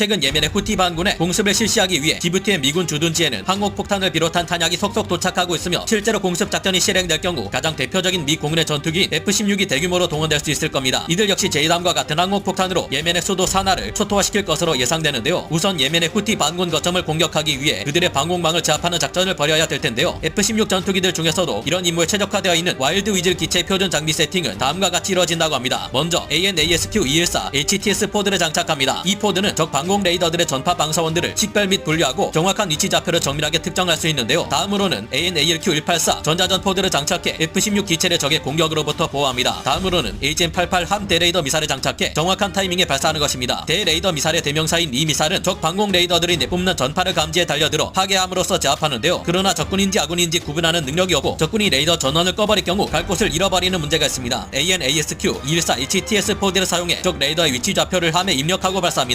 최근 예멘의 후티 반군의 공습을 실시하기 위해 지부티의 미군 주둔지에는 항공폭탄을 비롯한 탄약이 속속 도착하고 있으며 실제로 공습 작전이 실행될 경우 가장 대표적인 미 공군의 전투기 F-16이 대규모로 동원될 수 있을 겁니다. 이들 역시 제이담과 같은 항공폭탄으로 예멘의 수도 사나를 초토화시킬 것으로 예상되는데요. 우선 예멘의 후티 반군 거점을 공격하기 위해 그들의 방공망을 제압하는 작전을 벌여야 될 텐데요. F-16 전투기들 중에서도 이런 임무에 최적화되어 있는 와일드 위즐 기체 표준 장비 세팅은 다음과 같이 이루어진다고 합니다. 먼저 AN/ASQ-214 HTS 포드를 장착합니다. 이 포드는 적 방공 레이더들의 전파 방사원들을 식별 및 분류하고 정확한 위치 좌표를 정밀하게 특정할 수 있는데요. 다음으로는 AN/ALQ-184 전자전 포드를 장착해 F-16 기체를 적의 공격으로부터 보호합니다. 다음으로는 HM-88 함 대레이더 미사를 장착해 정확한 타이밍에 발사하는 것입니다. 대레이더 미사일의 대명사인 이 미사일은 적 방공 레이더들이 내뿜는 전파를 감지해 달려들어 파괴함으로써 제압하는데요. 그러나 적군인지 아군인지 구분하는 능력이 없고 적군이 레이더 전원을 꺼버릴 경우 갈 곳을 잃어버리는 문제가 있습니다. AN/ASQ-214 HTS 포드를 사용해 적 레이더의 위치 좌표를 함에 입력하고 발사합니다.